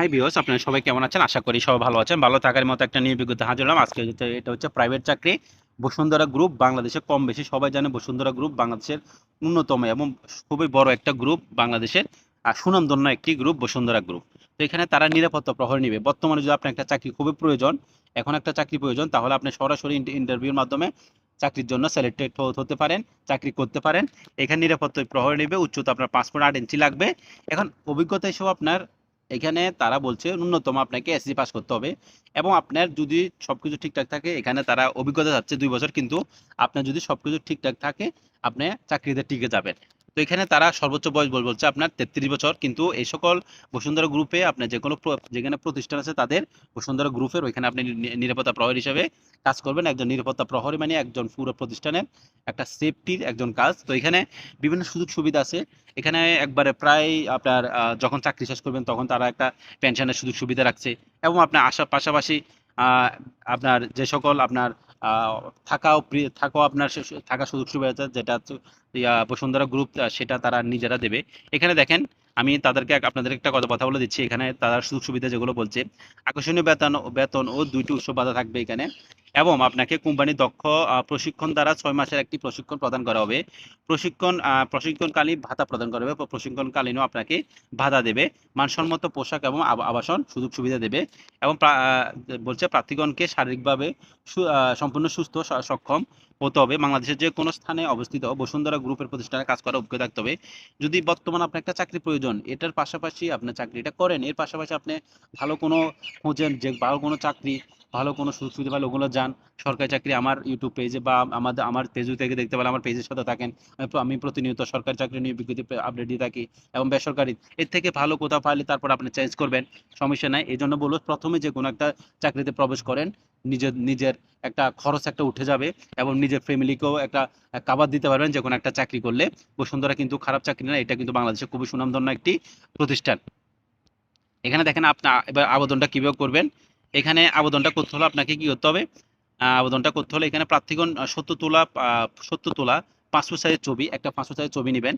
High বিওস আপনারা সবাই কেমন আছেন? আশা করি সবাই ভালো আছেন। ভালো থাকার মতো একটা নিয়ে বিজ্ঞতা হাজির হলাম। আজকে এটা হচ্ছে প্রাইভেট চাকরি, বসুন্ধরা গ্রুপ বাংলাদেশে কম বেশি। সবাই জানে বসুন্ধরা গ্রুপ বাংলাদেশের অন্যতম এবং খুবই বড় একটা গ্রুপ বাংলাদেশের, আর সুনামধন্য একটি গ্রুপ বসুন্ধরা গ্রুপ তো এখানে তারা নিরাপত্তা প্রহরী নেবে। বর্তমানে যদি আপনার একটা চাকরি খুবই প্রয়োজন, এখন একটা চাকরি প্রয়োজন, তাহলে আপনি সরাসরি ইন্টারভিউর মাধ্যমে চাকরির জন্য সিলেক্টেড হতে পারেন, চাকরি করতে পারেন। এখানে নিরাপত্তা প্রহরী নেবে, উচ্চতা আপনার পাসপোর্ট আট ইঞ্চি লাগবে। এখন অভিজ্ঞতা হিসেবে আপনার এখানে তারা বলছে, ন্যূনতম আপনাকে এসএসসি পাস করতে হবে। এবং আপনার যদি সবকিছু ঠিকঠাক থাকে, এখানে তারা অভিজ্ঞতা যাচ্ছে দুই বছর, কিন্তু আপনার যদি সবকিছু ঠিকঠাক থাকে, আপনি চাকরিতে টিকে যাবেন। তো এখানে তারা সর্বোচ্চ বয়স বল বলছে আপনার তেত্রিশ বছর। কিন্তু এই সকল বসুন্ধরা গ্রুপে আপনার যে কোনো যেখানে প্রতিষ্ঠান আছে তাদের বসুন্ধরা গ্রুপের ওইখানে আপনি নিরাপত্তা প্রহরী হিসেবে কাজ করবেন। একজন নিরাপত্তা প্রহরী মানে একজন পুরো প্রতিষ্ঠানের একটা সেফটির একজন কাজ। তো এখানে বিভিন্ন সুযোগ সুবিধা আছে। এখানে একবারে প্রায় আপনার যখন চাকরি শেষ করবেন তখন তারা একটা পেনশনের সুযোগ সুবিধা রাখছে। এবং আপনার আসার পাশাপাশি আপনার যে সকল আপনার থাকাও থাকাও আপনার থাকা সুযোগ সুবিধা যেটা বসুন্ধরা গ্রুপ সেটা তারা নিজেরা দেবে। এখানে দেখেন, আমি তাদেরকে আপনাদের একটা কথা কথা বলে দিচ্ছি। এখানে তারা সুযোগ সুবিধা যেগুলো বলছে, আকর্ষণীয় বেতন বেতন ও দুইটি উৎসব বাধা থাকবে এখানে। এবং আপনাকে কোম্পানি দক্ষ প্রশিক্ষণ দ্বারা ছয় মাসের একটি প্রশিক্ষণ প্রদান করা হবে। প্রশিক্ষণ প্রশিক্ষণকালীন ভাতা প্রদান করা হবে। প্রশিক্ষণকালীনও আপনাকে ভাতা দেবে। মানসম্মত পোশাক এবং আবাসন সুযোগ সুবিধা দেবে এবং বলছে প্রার্থীগণকে শারীরিকভাবে সম্পূর্ণ সুস্থ সক্ষম হতে হবে। বাংলাদেশের যে কোনো স্থানে অবস্থিত বসুন্ধরা গ্রুপের প্রতিষ্ঠানে কাজ করার অভিজ্ঞতা থাকতে হবে। যদি বর্তমানে আপনার একটা চাকরি প্রয়োজন, এটার পাশাপাশি আপনার চাকরিটা করেন। এর পাশাপাশি আপনি ভালো কোনো খোঁজেন যে, ভালো কোনো চাকরি ভালো কোনো সুযোগ সুবিধা পালে ওগুলো যান। সরকারি চাকরি আমার ইউটিউব পেজে বা আমাদের আমার পেজে থেকে দেখতে পেলে আমার পেজের সাথে থাকেন। আমি প্রতিনিয়ত সরকারি চাকরি নিয়ে বিজ্ঞপ্তি আপডেট দিয়ে থাকি এবং বেসরকারি। এর থেকে ভালো কোথাও পাইলে তারপর আপনি চেঞ্জ করবেন, সমস্যা নাই। এই জন্য বলব, প্রথমে যে কোনো একটা চাকরিতে প্রবেশ করেন নিজের নিজের একটা খরচ একটা উঠে যাবে এবং নিজের ফ্যামিলিকেও একটা কাবার দিতে পারবেন যে কোনো একটা চাকরি করলে। বসুন্ধরা কিন্তু খারাপ চাকরি না, এটা কিন্তু বাংলাদেশে খুবই সুনামধন্য একটি প্রতিষ্ঠান। এখানে দেখেন আপনি এবার আবেদনটা কীভাবে করবেন? এখানে আবেদনটা করতে হলে আপনাকে কি করতে হবে? আবেদনটা করতে হলে এখানে প্রার্থীগণ সত্তর তোলা সত্তর তোলা পাঁচশো সাইজের ছবি, একটা পাঁচশো সাইজের ছবি নেবেন।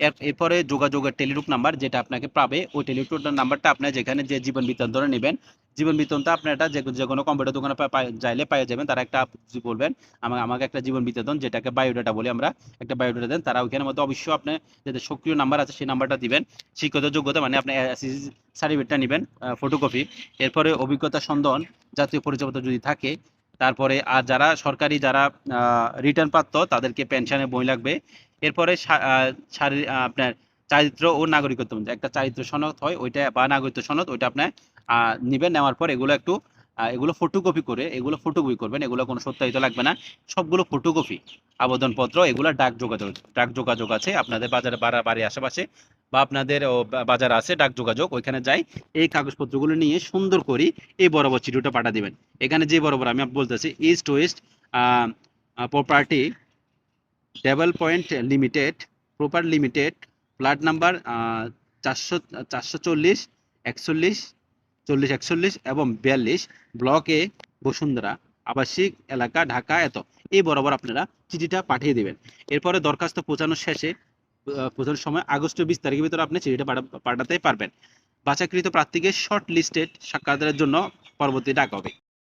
এর, এরপরে যোগাযোগের টেলিরুপ নাম্বার যেটা আপনাকে পাবে, ওই টেলিরুপ নাম্বারটা আপনার যেখানে যে জীবন বৃত্তান্তরে নেবেন জীবন বৃত্তান্ত আপনার এটা যে কোনো কম্পিউটার দোকানে পাই- চাইলে পেয়ে যাবেন। তারা একটা বলবেন আমাকে আমাকে একটা জীবন বৃত্তান্তন যেটাকে বায়োডাটা বলি আমরা একটা বায়োডাটা দেন। তারা ওইখানের মধ্যে অবশ্যই আপনি যাতে সক্রিয় নাম্বার আছে সেই নাম্বারটা দিবেন। শিক্ষিত যোগ্যতা মানে আপনি সার্টিফিকেটটা নেবেন ফটোকপি এরপরে অভিজ্ঞতা সন্ধান, জাতীয় পরিচয়পত্র যদি থাকে, তারপরে আর যারা সরকারি যারা রিটার্ন প্রাপ্ত, তাদেরকে পেনশনের বই লাগবে। এরপরে আপনার চারিত্র ও নাগরিকত্ব একটা চারিত্র সনদ হয় ওইটা বা নাগরিকত্ব সনদ ওইটা আপনার আহ, নিবেন নেওয়ার পর এগুলো একটু এগুলো ফটোকপি করে এগুলো ফটোকপি করবেন এগুলো কোনো সত্যায়িত লাগবে না সবগুলো ফটোকপি আবেদনপত্র এগুলো ডাক যোগাযোগ ডাক যোগাযোগ আছে আপনাদের বাজারে বাড়া বাড়ির আশেপাশে বা আপনাদের বাজার আছে ডাক যোগাযোগ ওইখানে যাই এই কাগজপত্রগুলো নিয়ে সুন্দর করে এই বরাবর চিঠিটা পাঠা দিবেন। এখানে যে বরাবর আমি বলতেছি east west property development limited proper limited flat number চারশো চারশো চল্লিশ, একচল্লিশ চল্লিশ, একচল্লিশ এবং বিয়াল্লিশ ব্লক এ বসুন্ধরা আবাসিক এলাকা ঢাকা এত। এই বরাবর আপনারা চিঠিটা পাঠিয়ে দেবেন। এরপরে দরখাস্ত পৌঁছানোর শেষে পৌঁছানোর সময় আগস্ট বিশ তারিখের ভিতরে আপনি চিঠিটা পাঠাতে পারবেন। বাছাকৃত প্রার্থীকে শর্ট লিস্টেড সাক্ষাতের জন্য পরবর্তী ডাক হবে।